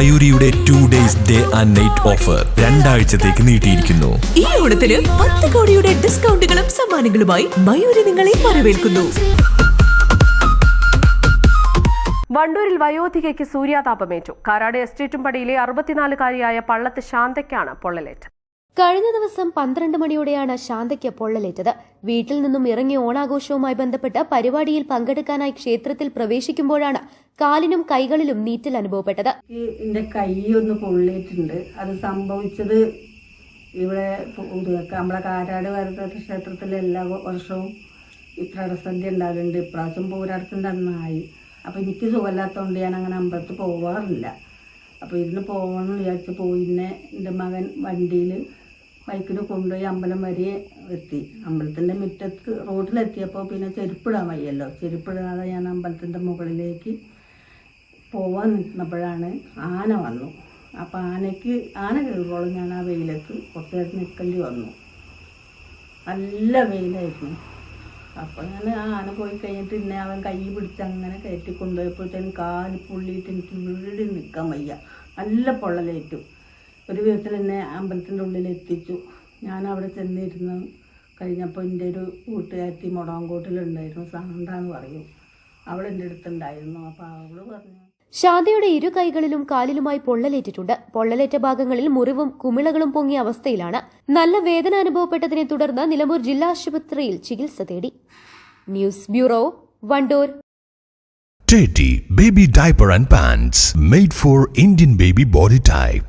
മയൂരിയുടെ two days day and night offer രണ്ടാഴ്ചത്തേക്ക് നീട്ടിയിരിക്കുന്നു. ഈ ഓണത്തിന് പത്ത് കോടിയുടെ ഡിസ്കൗണ്ടുകളും സമ്മാനങ്ങളുമായി മയൂരി നിങ്ങളെ വരവേൽക്കുന്നു. വണ്ടൂരിൽ വയോധികയ്ക്ക് സൂര്യാതാപമേറ്റു. കാരാട് എസ്റ്റേറ്റും പടിയിലെ അറുപത്തിനാലുകാരിയായ പള്ളത്ത് ശാന്തയ്ക്കാണ് പൊള്ളലേറ്റ്. കഴിഞ്ഞ ദിവസം പന്ത്രണ്ട് മണിയോടെയാണ് ശാന്തയ്ക്ക് പൊള്ളലേറ്റത്. വീട്ടിൽ നിന്നും ഇറങ്ങിയ ഓണാഘോഷവുമായി ബന്ധപ്പെട്ട് പരിപാടിയിൽ പങ്കെടുക്കാനായി ക്ഷേത്രത്തിൽ പ്രവേശിക്കുമ്പോഴാണ് കാലിനും കൈകളിലും നീറ്റൽ അനുഭവപ്പെട്ടത്. എന്റെ കൈ ഒന്ന് പൊള്ളിയിട്ടുണ്ട്. അത് സംഭവിച്ചത് ഇവിടെ നമ്മളെ കാരാട് വരത്ത ക്ഷേത്രത്തിൽ എല്ലാ വർഷവും ഈ പ്രടസന്ധ്യ ഉണ്ടാകലുണ്ട്. ഇപ്രാവശ്യം പൂരാടത്തിന്റെ അന്നായി അപ്പോൾ എനിക്ക് സുഖമില്ലാത്തതുകൊണ്ട് ഞാൻ അങ്ങനെ അമ്പലത്തിൽ പോവാറില്ല. അപ്പോൾ ഇതിന് പോകണമെന്ന് വിചാരിച്ച് പോയി. പിന്നെ എന്റെ മകൻ വണ്ടിയിൽ ബൈക്കിൽ കൊണ്ടുപോയി അമ്പലം വരെ എത്തി. അമ്പലത്തിന്റെ മുറ്റത്ത് റോഡിലെത്തിയപ്പോൾ പിന്നെ ചെരുപ്പിടാൻ വയ്യല്ലോ. ചെരുപ്പിടാതെ ഞാൻ അമ്പലത്തിന്റെ മുകളിലേക്ക് പോവാൻ നിൽക്കുന്നപ്പോഴാണ് ആന വന്നു. അപ്പോൾ ആനയ്ക്ക് ആന കയറുമ്പോഴും ഞാൻ ആ വെയിലത്ത് കുറച്ച് നിൽക്കേണ്ടി വന്നു. നല്ല വെയിലായിരുന്നു. അപ്പോൾ ഞാൻ ആന പോയി കഴിഞ്ഞിട്ട് ഇന്നെ അവൻ കൈ പിടിച്ച് അങ്ങനെ കയറ്റി കൊണ്ടുപോയപ്പോഴത്തേനും കാൽ പുള്ളിയിട്ട് എനിക്ക് വീട് നിൽക്കാൻ വയ്യ. നല്ല പൊള്ളലേറ്റു ഒരു വിധത്തിൽ എന്നെ അമ്പലത്തിന്റെ ഉള്ളിൽ എത്തിച്ചു. ഞാൻ അവിടെ ചെന്നിരുന്ന് കഴിഞ്ഞപ്പോൾ എന്റെ ഒരു കൂട്ടുകാരത്തി മുടാങ്കോട്ടിലുണ്ടായിരുന്നു സാന്താന്ന് പറയും. അവളെന്റെ അടുത്തുണ്ടായിരുന്നു. അപ്പോൾ അവൾ പറഞ്ഞു ശാന്തയുടെ ഇരു കൈകളിലും കാലിലുമായി പൊള്ളലേറ്റിട്ടുണ്ട്. പൊള്ളലേറ്റ ഭാഗങ്ങളിൽ മുറിവും കുമിളകളും പൊങ്ങിയ അവസ്ഥയിലാണ്. നല്ല വേദന അനുഭവപ്പെട്ടതിനെ തുടർന്ന് നിലമ്പൂർ ജില്ലാ ആശുപത്രിയിൽ ചികിത്സ തേടി. News bureau Wandoor. Teddy Baby Diaper and Pants made for Indian baby body type.